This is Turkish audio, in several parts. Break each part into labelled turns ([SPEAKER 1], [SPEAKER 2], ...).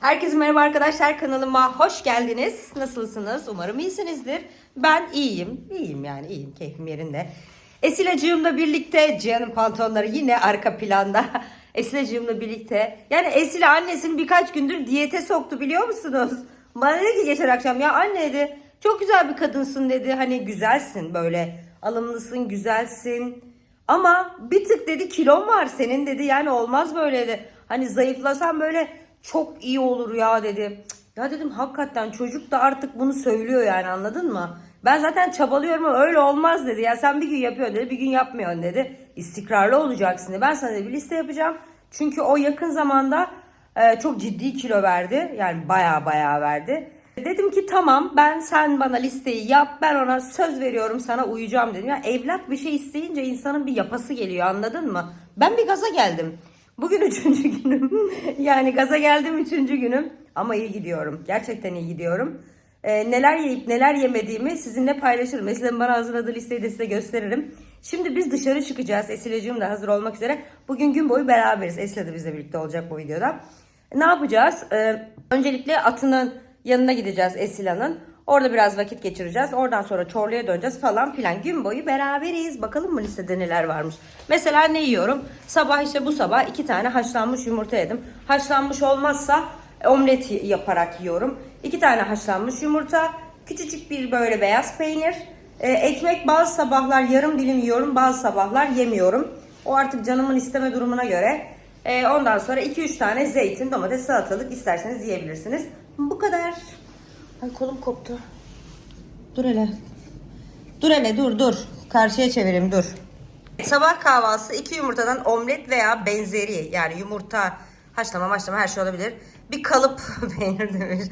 [SPEAKER 1] Herkese merhaba arkadaşlar kanalıma hoş geldiniz. Nasılsınız? Umarım iyisinizdir. Ben iyiyim. İyiyim yani iyiyim. Keyfim yerinde. Esilacığımla birlikte Cihan'ın pantolonları yine arka planda. Esilacığımla birlikte. Yani Esile annesini birkaç gündür diyete soktu biliyor musunuz? Bana dedi ki geçen akşam ya anne dedi çok güzel bir kadınsın dedi. Hani güzelsin böyle alımlısın güzelsin. Ama bir tık dedi kilon var senin dedi yani olmaz böyle dedi. Hani zayıflasan böyle çok iyi olur ya dedi. Ya dedim hakikaten çocuk da artık bunu söylüyor yani anladın mı? Ben zaten çabalıyorum ama öyle olmaz dedi. Ya sen bir gün yapıyorsun dedi bir gün yapmıyorsun dedi. İstikrarlı olacaksın dedi. Ben sana dedi, bir liste yapacağım. Çünkü o yakın zamanda e, çok ciddi kilo verdi. Yani baya baya verdi. Dedim ki tamam ben sen bana listeyi yap ben ona söz veriyorum sana uyacağım dedim. Ya evlat bir şey isteyince insanın bir yapası geliyor anladın mı? Ben bir gaza geldim. Bugün üçüncü günüm. yani gaza geldim üçüncü günüm. Ama iyi gidiyorum. Gerçekten iyi gidiyorum. Ee, neler yiyip neler yemediğimi sizinle paylaşırım. Esile'nin bana hazırladığı listeyi de size gösteririm. Şimdi biz dışarı çıkacağız. Esile'cim de hazır olmak üzere. Bugün gün boyu beraberiz. Esile de bizle birlikte olacak bu videoda. Ne yapacağız? Ee, öncelikle atının yanına gideceğiz Esila'nın. Orada biraz vakit geçireceğiz. Oradan sonra Çorlu'ya döneceğiz falan filan. Gün boyu beraberiz. Bakalım mı listede neler varmış. Mesela ne yiyorum? Sabah işte bu sabah iki tane haşlanmış yumurta yedim. Haşlanmış olmazsa omlet yaparak yiyorum. İki tane haşlanmış yumurta. Küçücük bir böyle beyaz peynir. Ee, ekmek bazı sabahlar yarım dilim yiyorum. Bazı sabahlar yemiyorum. O artık canımın isteme durumuna göre. Ee, ondan sonra 2-3 tane zeytin, domates, salatalık isterseniz yiyebilirsiniz. Bu kadar. Ay kolum koptu. Dur hele. Dur hele dur dur. Karşıya çevireyim dur. Sabah kahvaltısı iki yumurtadan omlet veya benzeri yani yumurta haşlama maşlama her şey olabilir. Bir kalıp peynir demiş.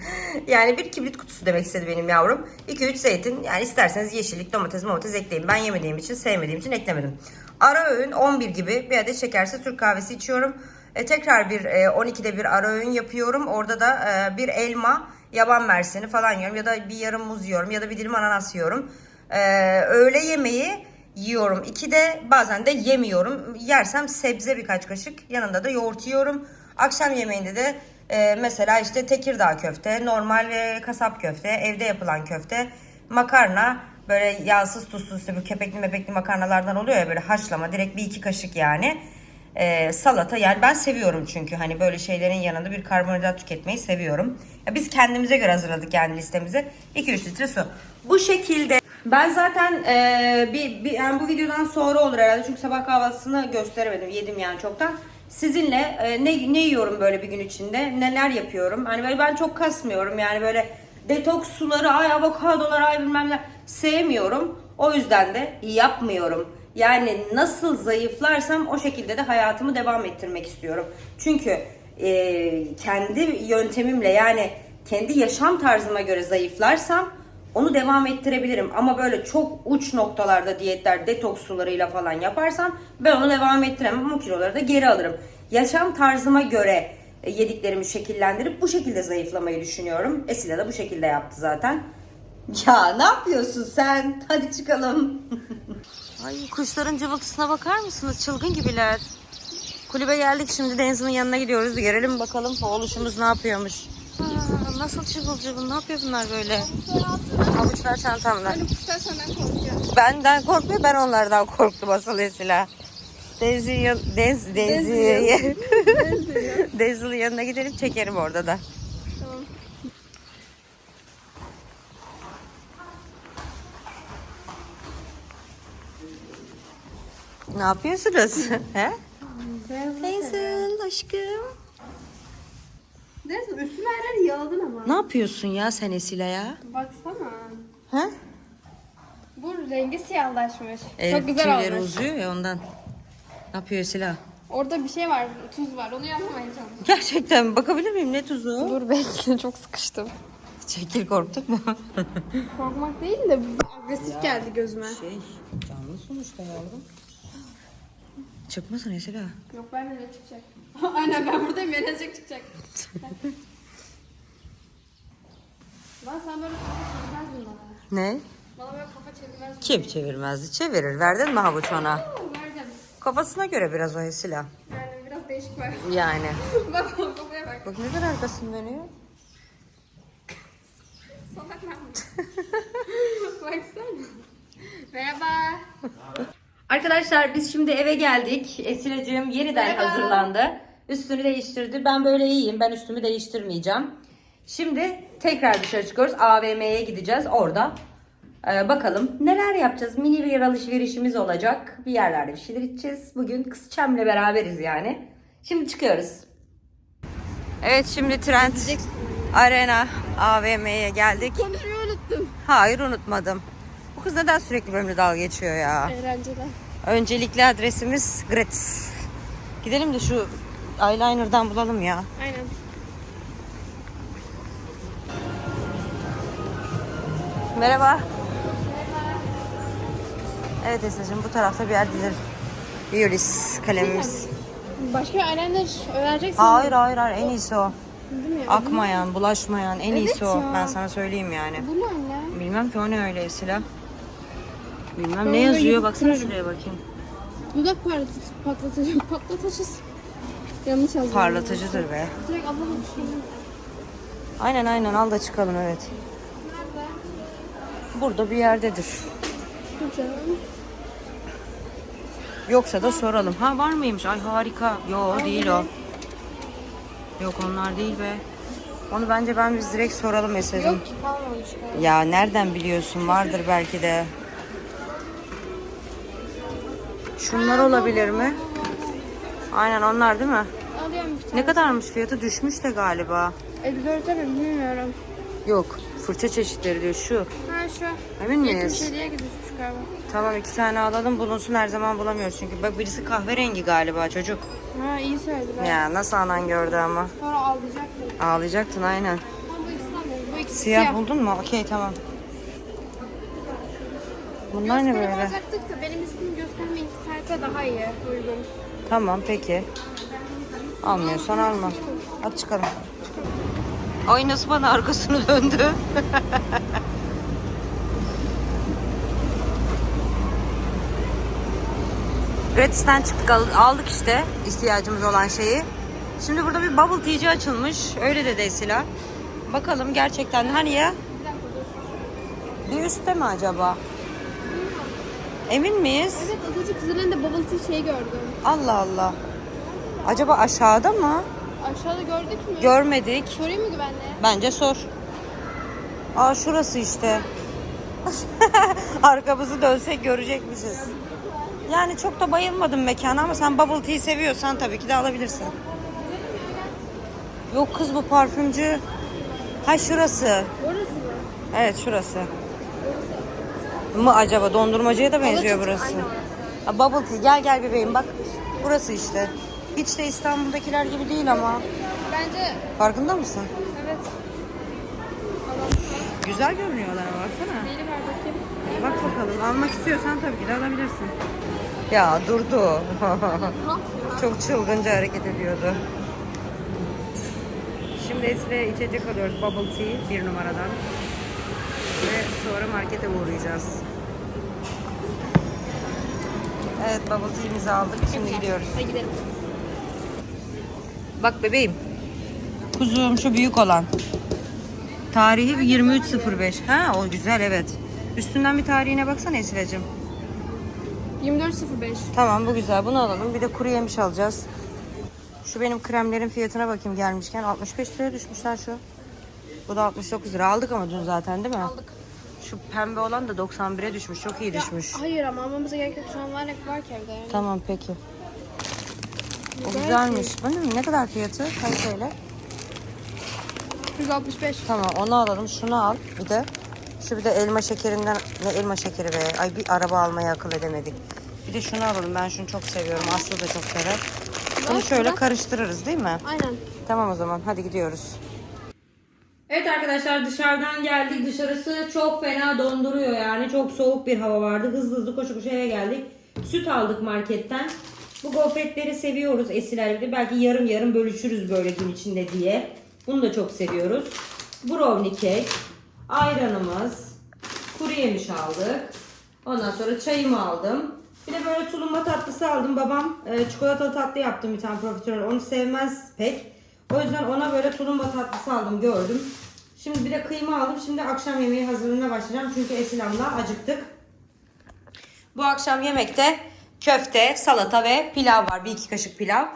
[SPEAKER 1] Yani bir kibrit kutusu demek istedi benim yavrum. 2-3 zeytin yani isterseniz yeşillik domates domates ekleyin. Ben yemediğim için sevmediğim için eklemedim. Ara öğün 11 gibi bir adet şekersiz Türk kahvesi içiyorum. E, tekrar bir e, 12'de bir ara öğün yapıyorum. Orada da e, bir elma, yaban mersini falan yiyorum. Ya da bir yarım muz yiyorum ya da bir dilim ananas yiyorum. E, öğle yemeği yiyorum. İki de bazen de yemiyorum. Yersem sebze birkaç kaşık. Yanında da yoğurt yiyorum. Akşam yemeğinde de e, mesela işte Tekirdağ köfte, normal ve kasap köfte, evde yapılan köfte, makarna, böyle yağsız tuzsuz işte bu kepekli mepekli makarnalardan oluyor ya böyle haşlama direkt bir iki kaşık yani. E, salata yani ben seviyorum çünkü hani böyle şeylerin yanında bir karbonhidrat tüketmeyi seviyorum. Ya biz kendimize göre hazırladık yani listemizi. 2-3 litre su. Bu şekilde ben zaten e, bir, bir yani bu videodan sonra olur herhalde çünkü sabah kahvaltısını gösteremedim yedim yani çoktan. Sizinle e, ne ne yiyorum böyle bir gün içinde neler yapıyorum hani böyle ben çok kasmıyorum yani böyle detoks suları ay avokadolar ay bilmem ne sevmiyorum o yüzden de yapmıyorum. Yani nasıl zayıflarsam o şekilde de hayatımı devam ettirmek istiyorum. Çünkü e, kendi yöntemimle yani kendi yaşam tarzıma göre zayıflarsam onu devam ettirebilirim. Ama böyle çok uç noktalarda diyetler, detoks sularıyla falan yaparsam ben onu devam ettiremem. O kiloları da geri alırım. Yaşam tarzıma göre e, yediklerimi şekillendirip bu şekilde zayıflamayı düşünüyorum. Esila da bu şekilde yaptı zaten. Ya ne yapıyorsun sen? Hadi çıkalım. Ay kuşların cıvıltısına bakar mısınız? Çılgın gibiler. Kulübe geldik şimdi Deniz'in yanına gidiyoruz. Görelim bakalım oğluşumuz ne yapıyormuş. Aa, nasıl cıvıl cıvıl ne yapıyor bunlar böyle? Avuçlar çantamda.
[SPEAKER 2] Kuşlar senden korkuyor.
[SPEAKER 1] Benden korkmuyor ben onlardan korktum asıl esila. Deniz'in yan, Deniz, Deniz'in yanına gidelim çekerim orada da.
[SPEAKER 2] Tamam.
[SPEAKER 1] Ne yapıyorsunuz? He? Deniz'in aşkım.
[SPEAKER 2] Neyse üstüne her yeri yağladın ama.
[SPEAKER 1] Ne yapıyorsun ya sen Esila ya?
[SPEAKER 2] Baksana.
[SPEAKER 1] Ha?
[SPEAKER 2] Bu rengi siyahlaşmış.
[SPEAKER 1] Evet,
[SPEAKER 2] Çok güzel
[SPEAKER 1] tüyleri
[SPEAKER 2] olmuş.
[SPEAKER 1] uzuyor ya ondan. Ne yapıyor Esila?
[SPEAKER 2] Orada bir şey var, tuz var. Onu yapmaya çalış.
[SPEAKER 1] Gerçekten mi? bakabilir miyim ne tuzu?
[SPEAKER 2] Dur bekle, çok sıkıştım.
[SPEAKER 1] Çekil korktuk mu?
[SPEAKER 2] Korkmak değil de agresif geldi gözüme.
[SPEAKER 1] şey canlı sonuçta yavrum. Çıkmasın Esila.
[SPEAKER 2] Yok ben ne çıkacak. Aynen ben buradayım, yenecek çıkacak. Lan sen böyle kafa çevirmezdin bana.
[SPEAKER 1] Ne?
[SPEAKER 2] Bana böyle kafa çevirmezdin.
[SPEAKER 1] Kim çevirmezdi? Çevirir. Verdin mi havuç ona?
[SPEAKER 2] Vereceğim.
[SPEAKER 1] Kafasına göre biraz o Esila.
[SPEAKER 2] Yani biraz değişik var.
[SPEAKER 1] Yani.
[SPEAKER 2] bak kafaya bak.
[SPEAKER 1] bak ne kadar arkasını dönüyor.
[SPEAKER 2] Salak ben Baksana. Merhaba.
[SPEAKER 1] Arkadaşlar biz şimdi eve geldik. Esilacığım yeniden
[SPEAKER 2] Merhaba.
[SPEAKER 1] hazırlandı. Üstünü değiştirdi. Ben böyle iyiyim. Ben üstümü değiştirmeyeceğim. Şimdi tekrar dışarı çıkıyoruz. AVM'ye gideceğiz. Orada e, bakalım neler yapacağız. Mini bir alışverişimiz olacak. Bir yerlerde bir şeyler içeceğiz. Bugün kız Çem'le beraberiz yani. Şimdi çıkıyoruz. Evet şimdi Trend Arena AVM'ye geldik.
[SPEAKER 2] Konuşmayı unuttum.
[SPEAKER 1] Hayır unutmadım. Bu kız neden sürekli benimle dalga geçiyor ya?
[SPEAKER 2] Eğlenceli.
[SPEAKER 1] Öncelikli adresimiz Gratis. Gidelim de şu eyeliner'dan bulalım ya.
[SPEAKER 2] Aynen.
[SPEAKER 1] Merhaba. Evet Esra'cığım bu tarafta bir yerdedir. Biolis kalemimiz.
[SPEAKER 2] Başka eyeliner önereceksin.
[SPEAKER 1] Hayır hayır hayır en iyisi o.
[SPEAKER 2] Değil mi ya?
[SPEAKER 1] Akmayan, bulaşmayan en
[SPEAKER 2] Evet
[SPEAKER 1] iyisi o.
[SPEAKER 2] ya.
[SPEAKER 1] Ben sana söyleyeyim yani.
[SPEAKER 2] Bu ne anne?
[SPEAKER 1] Bilmem ki o ne öyle Esra. Bilmem ne yazıyor baksana şuraya bakayım.
[SPEAKER 2] Dudak parlatıcı, patlatıcı, patlatıcısı. Yanlış yazdım.
[SPEAKER 1] Parlatıcıdır be.
[SPEAKER 2] Direkt ablamın bir şey.
[SPEAKER 1] Aynen aynen al da çıkalım evet.
[SPEAKER 2] Nerede?
[SPEAKER 1] Burada bir yerdedir. Yoksa da soralım. Ha var mıymış? Ay harika. Yo değil o. Yok onlar değil be. Onu bence ben biz direkt soralım mesajım.
[SPEAKER 2] Yok ki kalmamış galiba.
[SPEAKER 1] Ya nereden biliyorsun? Vardır belki de. Şunlar olabilir mi? Aynen onlar değil mi?
[SPEAKER 2] Alıyorum bir tane.
[SPEAKER 1] Ne kadarmış fiyatı? Düşmüş de galiba.
[SPEAKER 2] 54'e mi bilmiyorum.
[SPEAKER 1] Yok. Fırça çeşitleri diyor şu.
[SPEAKER 2] Ha şu.
[SPEAKER 1] Emin miyiz?
[SPEAKER 2] 77'ye gidiyormuş galiba.
[SPEAKER 1] Tamam iki tane alalım. Bulunsun her zaman bulamıyoruz çünkü. Bak birisi kahverengi galiba çocuk.
[SPEAKER 2] Ha iyi söylediler.
[SPEAKER 1] Ya nasıl anan gördü ama.
[SPEAKER 2] Sonra ağlayacaktım.
[SPEAKER 1] Ağlayacaktın aynen.
[SPEAKER 2] Ha bu ikisi alıyorum. Bu ikisi
[SPEAKER 1] Siyah,
[SPEAKER 2] siyah.
[SPEAKER 1] buldun mu? Okey tamam. Bunlar ne böyle?
[SPEAKER 2] alacaktık da benim ismim göz kalemi internete daha iyi uygun.
[SPEAKER 1] Tamam peki. Almıyorsan alma. Hadi çıkalım. Ay nasıl bana arkasını döndü. Gratis'ten çıktık al- aldık işte ihtiyacımız olan şeyi. Şimdi burada bir bubble tea'ci açılmış. Öyle dedi Esila. Bakalım gerçekten hani ya?
[SPEAKER 2] Bir
[SPEAKER 1] üstte mi acaba? Emin miyiz?
[SPEAKER 2] Evet az önce kızın elinde bubble tea şeyi gördüm.
[SPEAKER 1] Allah Allah. Acaba aşağıda mı?
[SPEAKER 2] Aşağıda gördük mü?
[SPEAKER 1] Görmedik.
[SPEAKER 2] Sorayım mı güvenle?
[SPEAKER 1] Bence sor. Aa şurası işte. Arkamızı dönsek görecekmişiz. Yani çok da bayılmadım mekana ama sen bubble tea seviyorsan tabii ki de alabilirsin. Yok kız bu parfümcü. Ha şurası.
[SPEAKER 2] Orası mı?
[SPEAKER 1] Evet şurası. Mı acaba dondurmacıya da benziyor burası. Ha, bubble tea gel gel bebeğim bak. Burası işte. Hiç de İstanbul'dakiler gibi değil ama.
[SPEAKER 2] Bence
[SPEAKER 1] Farkında mısın?
[SPEAKER 2] evet.
[SPEAKER 1] Güzel görünüyorlar baksana.
[SPEAKER 2] Neyini ver bakayım.
[SPEAKER 1] Bak bakalım almak istiyorsan tabii ki de alabilirsin. Ya durdu. Çok çılgınca hareket ediyordu. Şimdi Esre içecek alıyoruz bubble tea bir numaradan. Ve sonra markete uğrayacağız. Evet bubble tea'mizi aldık. Şimdi gidiyoruz.
[SPEAKER 2] Hadi gidelim.
[SPEAKER 1] Bak bebeğim. Kuzum şu büyük olan. Tarihi 23.05. Ha o güzel evet. Üstünden bir tarihine baksana Esra'cığım.
[SPEAKER 2] 24.05.
[SPEAKER 1] Tamam bu güzel. Bunu alalım. Bir de kuru yemiş alacağız. Şu benim kremlerin fiyatına bakayım gelmişken. 65 liraya düşmüşler şu. Bu da 69 lira. Aldık ama dün zaten değil mi?
[SPEAKER 2] Aldık.
[SPEAKER 1] Şu pembe olan da 91'e düşmüş. Çok iyi düşmüş.
[SPEAKER 2] Hayır ama almamıza gerek yok. Şu an var, var ki evde yani.
[SPEAKER 1] Tamam peki. O
[SPEAKER 2] Güzel
[SPEAKER 1] güzelmiş. Ben de ne kadar fiyatı? Kaç söyle?
[SPEAKER 2] 165.
[SPEAKER 1] Tamam onu alalım. Şunu al bir de. Şu bir de elma şekerinden ne elma şekeri be. Ay bir araba almaya akıl edemedik. Bir de şunu alalım. Ben şunu çok seviyorum. Aslı da çok sever. Bunu şöyle karıştırırız değil mi?
[SPEAKER 2] Aynen.
[SPEAKER 1] Tamam o zaman hadi gidiyoruz. Evet arkadaşlar dışarıdan geldik. Dışarısı çok fena donduruyor yani. Çok soğuk bir hava vardı. Hızlı hızlı koşu koşu eve geldik. Süt aldık marketten. Bu gofretleri seviyoruz Esiler'de. Belki yarım yarım bölüşürüz böyle gün içinde diye. Bunu da çok seviyoruz. Brownie kek, ayranımız, kuru yemiş aldık. Ondan sonra çayımı aldım. Bir de böyle tulumba tatlısı aldım. Babam e, çikolatalı tatlı yaptım bir tane profiterol. Onu sevmez pek. O yüzden ona böyle tulumba tatlısı aldım gördüm. Şimdi bir de kıyma aldım. Şimdi akşam yemeği hazırlığına başlayacağım. Çünkü Esinan'la acıktık. Bu akşam yemekte köfte, salata ve pilav var. Bir iki kaşık pilav.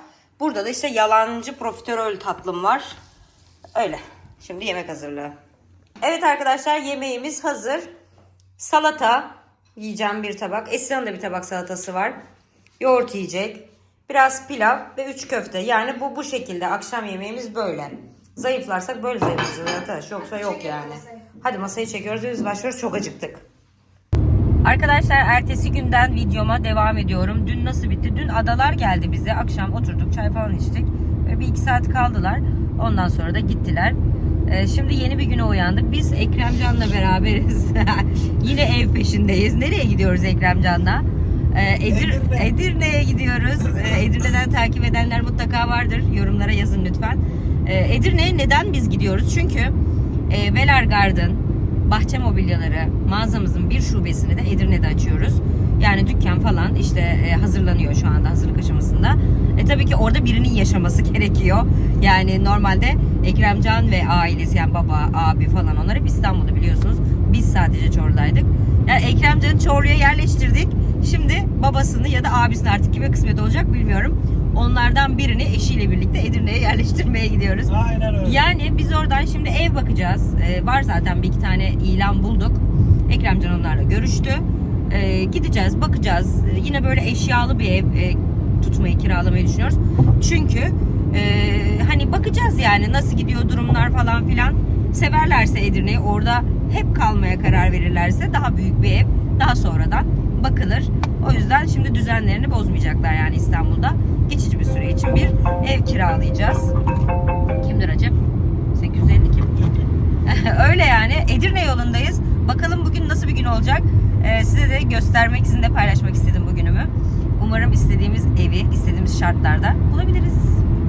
[SPEAKER 1] Burada da işte yalancı profiterol tatlım var. Öyle. Şimdi yemek hazırlığı. Evet arkadaşlar yemeğimiz hazır. Salata yiyeceğim bir tabak. Esra'nın da bir tabak salatası var. Yoğurt yiyecek. Biraz pilav ve 3 köfte. Yani bu bu şekilde akşam yemeğimiz böyle. Zayıflarsak böyle zayıflayacağız arkadaş. Yoksa yok yani. Hadi masayı çekiyoruz ve biz başlıyoruz. Çok acıktık. Arkadaşlar ertesi günden videoma devam ediyorum. Dün nasıl bitti? Dün adalar geldi bize. Akşam oturduk çay falan içtik. Ve bir iki saat kaldılar. Ondan sonra da gittiler. Ee, şimdi yeni bir güne uyandık. Biz Ekremcan'la beraberiz. Yine ev peşindeyiz. Nereye gidiyoruz Ekremcan'la? Ee, Edir, Edirne'ye gidiyoruz. Ee, Edirne'den takip edenler mutlaka vardır. Yorumlara yazın lütfen. Ee, Edirne'ye neden biz gidiyoruz? Çünkü e, Velar Garden, bahçe mobilyaları mağazamızın bir şubesini de Edirne'de açıyoruz. Yani dükkan falan işte e, hazırlanıyor şu anda hazırlık aşamasında. E tabii ki orada birinin yaşaması gerekiyor. Yani normalde Ekremcan ve ailesi yani baba, abi falan onlar hep İstanbul'da biliyorsunuz. Biz sadece Çorlu'daydık. Yani Ekremcan'ı Çorlu'ya yerleştirdik. Şimdi babasını ya da abisini artık kime kısmet olacak bilmiyorum. Onlardan birini eşiyle birlikte Edirne'ye yerleştirmeye gidiyoruz.
[SPEAKER 3] Aynen öyle.
[SPEAKER 1] Yani biz oradan şimdi ev bakacağız. Ee, var zaten bir iki tane ilan bulduk. Ekremcan onlarla görüştü. Ee, gideceğiz, bakacağız. Ee, yine böyle eşyalı bir ev e, tutmayı, kiralamayı düşünüyoruz. Çünkü e, hani bakacağız yani nasıl gidiyor durumlar falan filan. Severlerse Edirne'yi orada hep kalmaya karar verirlerse daha büyük bir ev daha sonradan bakılır. O yüzden şimdi düzenlerini bozmayacaklar yani İstanbul'da. Geçici bir süre için bir ev kiralayacağız. Kimdir acaba? 850 kim? Öyle yani. Edirne yolundayız. Bakalım bugün nasıl bir gün olacak. Ee, size de göstermek, sizinle paylaşmak istedim bugünümü. Umarım istediğimiz evi, istediğimiz şartlarda bulabiliriz.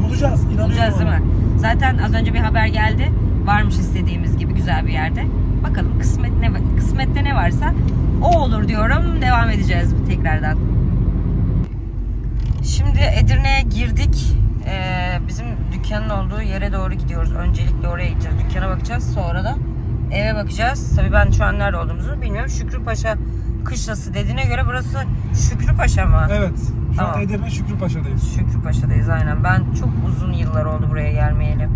[SPEAKER 3] Bulacağız. inanıyorum
[SPEAKER 1] Bulacağız değil mi? Zaten az önce bir haber geldi. Varmış istediğimiz gibi güzel bir yerde. Bakalım kısmet ne, kısmette ne varsa o olur diyorum. Devam edeceğiz tekrardan. Şimdi Edirne'ye girdik. Ee, bizim dükkanın olduğu yere doğru gidiyoruz. Öncelikle oraya gideceğiz. Dükkana bakacağız. Sonra da eve bakacağız. Tabii ben şu an nerede olduğumuzu bilmiyorum. Şükrüpaşa kışlası dediğine göre burası Şükrüpaşa mı?
[SPEAKER 3] Evet. Şu
[SPEAKER 1] Tamam.
[SPEAKER 3] an Edirne Şükrüpaşa'dayız.
[SPEAKER 1] Şükrüpaşa'dayız aynen. Ben çok uzun yıllar oldu buraya gelmeyeli.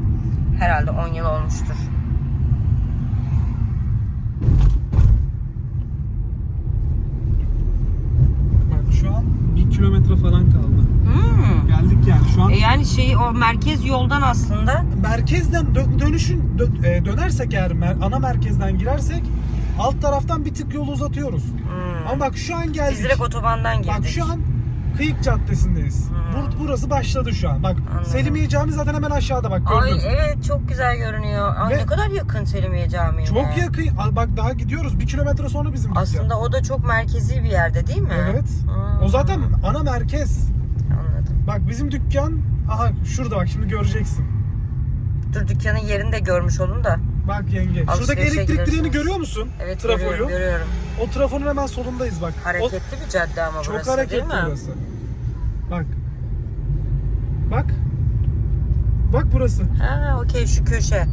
[SPEAKER 1] Herhalde 10 yıl olmuştur.
[SPEAKER 3] Bak şu an bir kilometre falan kaldı.
[SPEAKER 1] Hmm.
[SPEAKER 3] Geldik yani şu an.
[SPEAKER 1] E yani şey o merkez yoldan aslında.
[SPEAKER 3] Merkezden dö- dönüşün dö- e, dönersek eğer mer- ana merkezden girersek alt taraftan bir tık yolu uzatıyoruz.
[SPEAKER 1] Hmm.
[SPEAKER 3] Ama bak şu an geldik.
[SPEAKER 1] Biz direkt otobandan girdik.
[SPEAKER 3] Bak şu an Kıyık Caddesi'ndeyiz.
[SPEAKER 1] Hmm.
[SPEAKER 3] Bur- burası başladı şu an. Bak
[SPEAKER 1] Anladım.
[SPEAKER 3] Selimiye Camii zaten hemen aşağıda bak
[SPEAKER 1] Ay
[SPEAKER 3] gördün.
[SPEAKER 1] evet çok güzel görünüyor. Ay,
[SPEAKER 3] Ve-
[SPEAKER 1] ne kadar yakın Selimiye Camii'ne.
[SPEAKER 3] Çok yakın. Al Bak daha gidiyoruz. Bir kilometre sonra bizim.
[SPEAKER 1] Aslında o da çok merkezi bir yerde değil mi?
[SPEAKER 3] Evet.
[SPEAKER 1] Hmm.
[SPEAKER 3] O zaten ana merkez.
[SPEAKER 1] Anladım.
[SPEAKER 3] Bak bizim dükkan aha şurada bak şimdi göreceksin.
[SPEAKER 1] Dur dükkanın yerini de görmüş olun da.
[SPEAKER 3] Bak yenge. Şuradaki
[SPEAKER 1] Alışverişe
[SPEAKER 3] elektrik direğini görüyor musun?
[SPEAKER 1] Evet
[SPEAKER 3] Trafoyu.
[SPEAKER 1] görüyorum, görüyorum.
[SPEAKER 3] O trafonun hemen solundayız bak. O-
[SPEAKER 1] Hareketli bir cadde ama
[SPEAKER 3] çok
[SPEAKER 1] burası
[SPEAKER 3] hareketli
[SPEAKER 1] değil mi?
[SPEAKER 3] burası. Bak. Bak. Bak burası.
[SPEAKER 1] Ha okey şu köşe.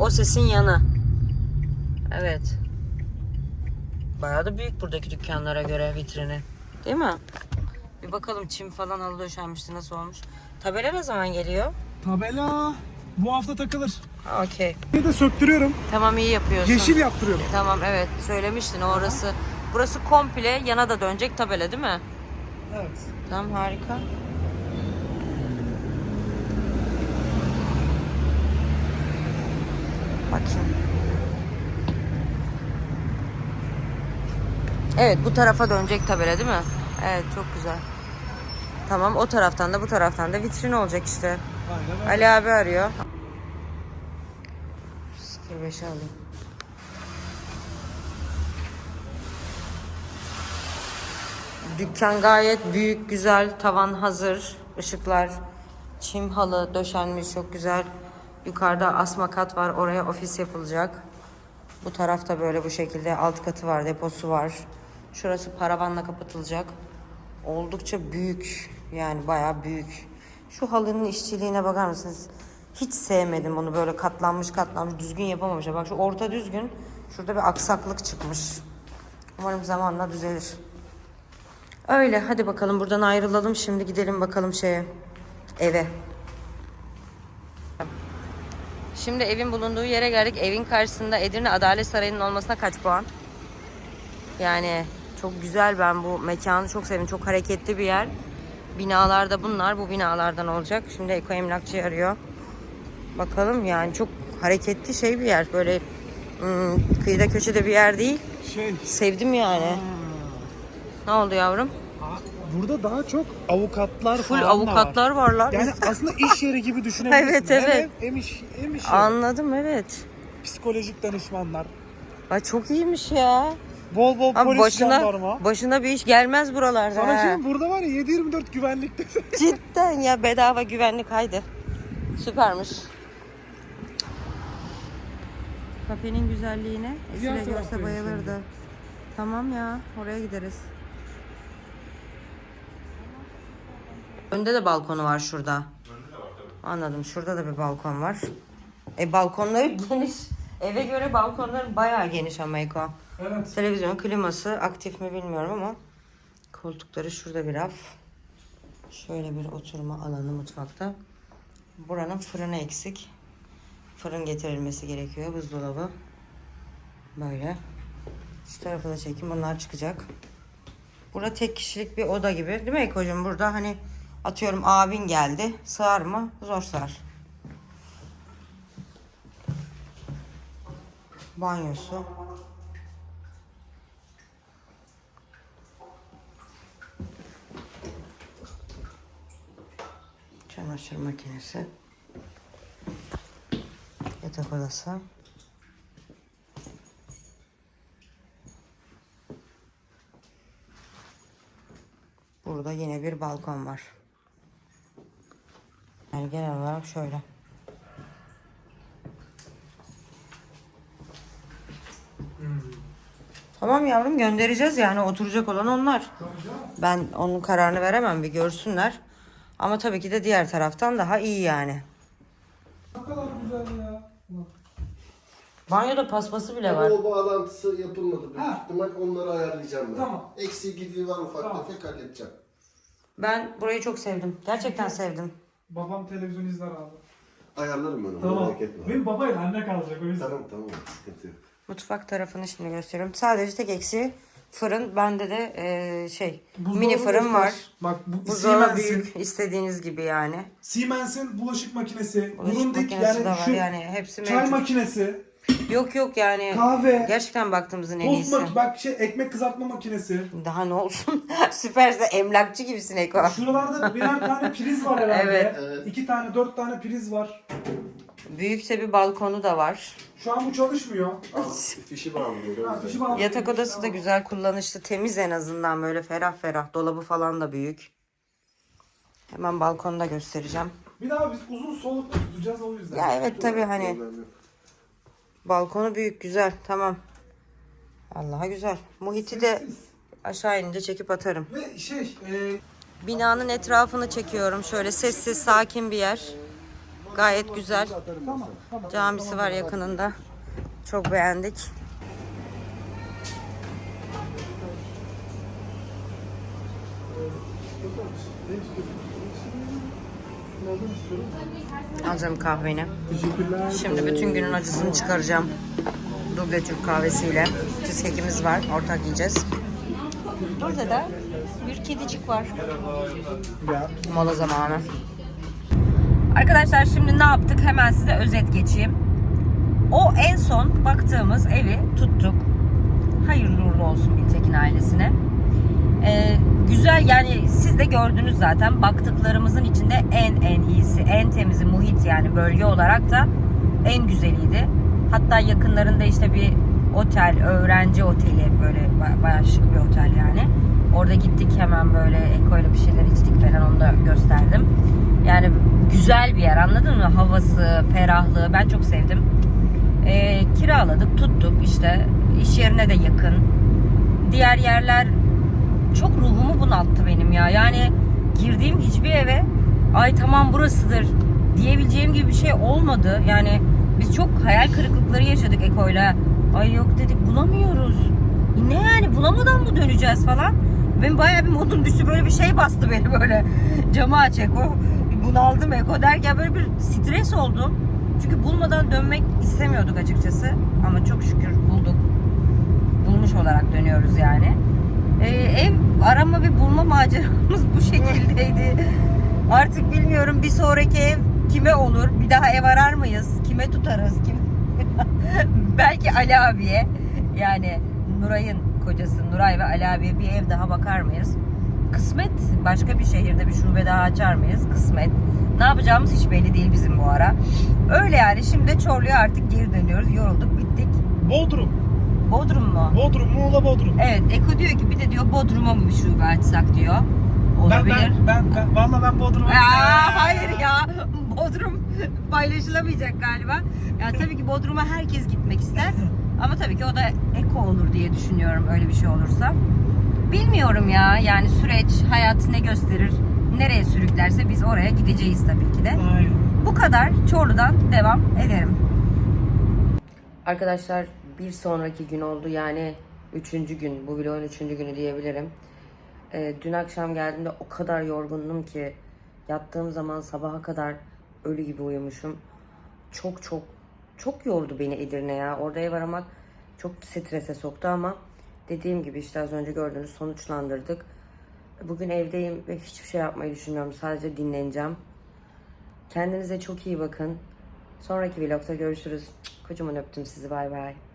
[SPEAKER 1] O sesin yanı. Evet. Bayağı da büyük buradaki dükkanlara göre vitrini. Değil mi? Bir bakalım çim falan halı döşenmişti nasıl olmuş. Tabela ne zaman geliyor?
[SPEAKER 3] Tabela bu hafta takılır.
[SPEAKER 1] Okey.
[SPEAKER 3] Bir de söktürüyorum.
[SPEAKER 1] Tamam iyi yapıyorsun.
[SPEAKER 3] Yeşil yaptırıyorum.
[SPEAKER 1] Tamam evet söylemiştin orası. Burası komple yana da dönecek tabela değil mi?
[SPEAKER 3] Evet.
[SPEAKER 1] Tamam harika. Bakayım. Evet bu tarafa dönecek tabela değil mi? Evet çok güzel. Tamam o taraftan da bu taraftan da vitrin olacak işte.
[SPEAKER 3] Aynen öyle.
[SPEAKER 1] Ali abi arıyor. 05 alayım. Dükkan gayet büyük, güzel. Tavan hazır. Işıklar, çim halı döşenmiş çok güzel. Yukarıda asma kat var. Oraya ofis yapılacak. Bu tarafta böyle bu şekilde alt katı var, deposu var. Şurası paravanla kapatılacak. Oldukça büyük. Yani bayağı büyük. Şu halının işçiliğine bakar mısınız? Hiç sevmedim onu böyle katlanmış katlanmış düzgün yapamamışlar. Bak şu orta düzgün. Şurada bir aksaklık çıkmış. Umarım zamanla düzelir. Öyle hadi bakalım buradan ayrılalım. Şimdi gidelim bakalım şeye. Eve. Şimdi evin bulunduğu yere geldik. Evin karşısında Edirne Adalet Sarayı'nın olmasına kaç puan? Yani çok güzel ben bu mekanı çok sevdim. Çok hareketli bir yer. Binalar da bunlar. Bu binalardan olacak. Şimdi Eko Emlakçı arıyor. Bakalım yani çok hareketli şey bir yer. Böyle hmm, kıyıda köşede bir yer değil.
[SPEAKER 3] Şey,
[SPEAKER 1] Sevdim yani. Ne oldu yavrum?
[SPEAKER 3] burada daha çok avukatlar
[SPEAKER 1] Full
[SPEAKER 3] falan da
[SPEAKER 1] avukatlar varlar.
[SPEAKER 3] var. Yani aslında iş yeri gibi düşünebilirsin.
[SPEAKER 1] Evet, evet.
[SPEAKER 3] Hem, hem iş, hem iş yeri.
[SPEAKER 1] Anladım evet.
[SPEAKER 3] Psikolojik danışmanlar.
[SPEAKER 1] Ay çok iyiymiş ya.
[SPEAKER 3] Bol bol
[SPEAKER 1] Ama
[SPEAKER 3] polis
[SPEAKER 1] başına
[SPEAKER 3] jandarma.
[SPEAKER 1] başına bir iş gelmez buralarda.
[SPEAKER 3] Sana
[SPEAKER 1] ha.
[SPEAKER 3] şimdi burada var ya 7-24 güvenlikte.
[SPEAKER 1] Cidden ya bedava güvenlik haydi. Süpermiş. Kafenin güzelliğine Esile görse bayılırdı. Tamam ya oraya gideriz. Önde de balkonu var şurada. Anladım. Şurada da bir balkon var. E balkonları geniş. Eve göre balkonları bayağı geniş ama Eko.
[SPEAKER 3] evet.
[SPEAKER 1] Televizyon kliması aktif mi bilmiyorum ama koltukları şurada bir raf. Şöyle bir oturma alanı mutfakta. Buranın fırını eksik. Fırın getirilmesi gerekiyor. Buzdolabı. Böyle. Şu tarafı da çekeyim. Bunlar çıkacak. Burada tek kişilik bir oda gibi. Değil mi Eko'cum? Burada hani atıyorum abin geldi. Sığar mı? Zor sığar. Banyosu. Çamaşır makinesi. Yatak odası. Burada yine bir balkon var. Yani genel olarak şöyle. Tamam yavrum göndereceğiz yani oturacak olan onlar. Ben onun kararını veremem bir görsünler. Ama tabii ki de diğer taraftan daha iyi yani.
[SPEAKER 3] Ne kadar güzel ya.
[SPEAKER 1] Banyoda paspası bile
[SPEAKER 4] Ama
[SPEAKER 1] var.
[SPEAKER 4] o bağlantısı yapılmadı büyük
[SPEAKER 3] Ha.
[SPEAKER 4] ihtimal. Onları ayarlayacağım ben.
[SPEAKER 3] Tamam.
[SPEAKER 4] Eksiği gidiği var ufak
[SPEAKER 3] Tamam.
[SPEAKER 4] tefek halledeceğim.
[SPEAKER 1] Ben burayı çok sevdim. Gerçekten sevdim.
[SPEAKER 3] Babam televizyon izler abi.
[SPEAKER 4] Ayarlarım ben onu
[SPEAKER 3] Tamam.
[SPEAKER 4] merak etme.
[SPEAKER 3] Benim babayla anne kalacak o yüzden.
[SPEAKER 4] Tamam tamam sıkıntı yok.
[SPEAKER 1] Mutfak tarafını şimdi gösteriyorum. Sadece tek eksiği fırın. Bende de eee, şey
[SPEAKER 3] Buzdolabı
[SPEAKER 1] mini fırın
[SPEAKER 3] göster.
[SPEAKER 1] var.
[SPEAKER 3] Bak bu
[SPEAKER 1] Buzdolabı
[SPEAKER 3] Siemens'in,
[SPEAKER 1] büyük istediğiniz gibi yani.
[SPEAKER 3] Siemens'in bulaşık makinesi,
[SPEAKER 1] Bulaşık makinesi
[SPEAKER 3] yani
[SPEAKER 1] de var
[SPEAKER 3] şu
[SPEAKER 1] yani hepsi
[SPEAKER 3] çay
[SPEAKER 1] mevcut.
[SPEAKER 3] makinesi,
[SPEAKER 1] Yok yok yani
[SPEAKER 3] kahve,
[SPEAKER 1] gerçekten baktığımızın en
[SPEAKER 3] tost
[SPEAKER 1] iyisi.
[SPEAKER 3] mak bak şey ekmek kızartma makinesi.
[SPEAKER 1] Daha ne olsun? Süperse emlakçı gibisin Eko.
[SPEAKER 3] Şuralarda birer tane priz var herhalde.
[SPEAKER 1] Evet.
[SPEAKER 4] Evet.
[SPEAKER 3] İki tane, dört tane priz var.
[SPEAKER 1] Büyükse bir balkonu da var.
[SPEAKER 3] Şu an bu çalışmıyor.
[SPEAKER 4] Fişi bağlıyor.
[SPEAKER 3] Ha, fişi bağlı.
[SPEAKER 1] Yatak odası da güzel kullanışlı, temiz en azından böyle ferah ferah. Dolabı falan da büyük. Hemen balkonda göstereceğim.
[SPEAKER 3] Bir daha biz uzun soluklu tutacağız o yüzden.
[SPEAKER 1] Ya evet tabii hani
[SPEAKER 4] Problem yok.
[SPEAKER 1] Balkonu büyük güzel tamam. Allah'a güzel. Muhiti de aşağı inince çekip atarım.
[SPEAKER 3] Ve şey, e,
[SPEAKER 1] Binanın etrafını çekiyorum. Şöyle sessiz, sakin bir yer. Gayet güzel. Camisi var yakınında. Çok beğendik. Alacağım kahveni. Şimdi bütün günün acısını çıkaracağım. Duble Türk kahvesiyle. Cheesecake'imiz var. Ortak yiyeceğiz. Burada da bir kedicik var. Mola zamanı. Arkadaşlar şimdi ne yaptık? Hemen size özet geçeyim. O en son baktığımız evi tuttuk. Hayırlı uğurlu olsun Biltekin ailesine. Ee, güzel yani siz de gördünüz zaten baktıklarımızın içinde en en iyisi, en temizi muhit yani bölge olarak da en güzeliydi. Hatta yakınlarında işte bir otel, öğrenci oteli böyle ba- bayağı şık bir otel yani. Orada gittik hemen böyle ekoyla bir şeyler içtik falan onu da gösterdim. Yani güzel bir yer anladın mı? Havası, ferahlığı ben çok sevdim. Ee, kiraladık, tuttuk işte iş yerine de yakın. Diğer yerler çok ruhumu bunalttı benim ya. Yani girdiğim hiçbir eve ay tamam burasıdır diyebileceğim gibi bir şey olmadı. Yani biz çok hayal kırıklıkları yaşadık Eko'yla. Ay yok dedik bulamıyoruz. Ne yani bulamadan mı döneceğiz falan. Benim bayağı bir modum düştü. Böyle bir şey bastı beni böyle. Camı aç Eko. Bunaldım Eko derken böyle bir stres oldum. Çünkü bulmadan dönmek istemiyorduk açıkçası. Ama çok şükür bulduk. Bulmuş olarak dönüyoruz yani. Ee, ev arama ve bulma maceramız bu şekildeydi. Artık bilmiyorum bir sonraki ev kime olur? Bir daha ev arar mıyız? Kime tutarız? Kim? Belki Ali abiye. Yani Nuray'ın kocası Nuray ve Ali abiye bir ev daha bakar mıyız? Kısmet başka bir şehirde bir şube daha açar mıyız? Kısmet. Ne yapacağımız hiç belli değil bizim bu ara. Öyle yani şimdi Çorlu'ya artık geri dönüyoruz. Yorulduk bittik.
[SPEAKER 3] Bodrum.
[SPEAKER 1] Bodrum mu?
[SPEAKER 3] Bodrum, Muğla Bodrum.
[SPEAKER 1] Evet Eko diyor ki bir de diyor Bodrum'a mı bir şube açsak diyor.
[SPEAKER 3] Ben,
[SPEAKER 1] Olabilir.
[SPEAKER 3] ben, ben, ben, valla ben Bodrum'a
[SPEAKER 1] Aa, hayır ya. Bodrum paylaşılamayacak galiba. Yani tabii ki Bodrum'a herkes gitmek ister. Ama tabii ki o da eko olur diye düşünüyorum öyle bir şey olursa. Bilmiyorum ya. Yani süreç, hayat ne gösterir, nereye sürüklerse biz oraya gideceğiz tabii ki de.
[SPEAKER 3] Aynen.
[SPEAKER 1] Bu kadar. Çorlu'dan devam ederim. Arkadaşlar bir sonraki gün oldu yani üçüncü gün. Bu vlogun üçüncü günü diyebilirim. Ee, dün akşam geldiğimde o kadar yorgundum ki yattığım zaman sabaha kadar ölü gibi uyumuşum. Çok çok çok yordu beni Edirne ya. Orada ev aramak çok strese soktu ama dediğim gibi işte az önce gördüğünüz sonuçlandırdık. Bugün evdeyim ve hiçbir şey yapmayı düşünmüyorum. Sadece dinleneceğim. Kendinize çok iyi bakın. Sonraki vlogda görüşürüz. Kocaman öptüm sizi. Bay bay.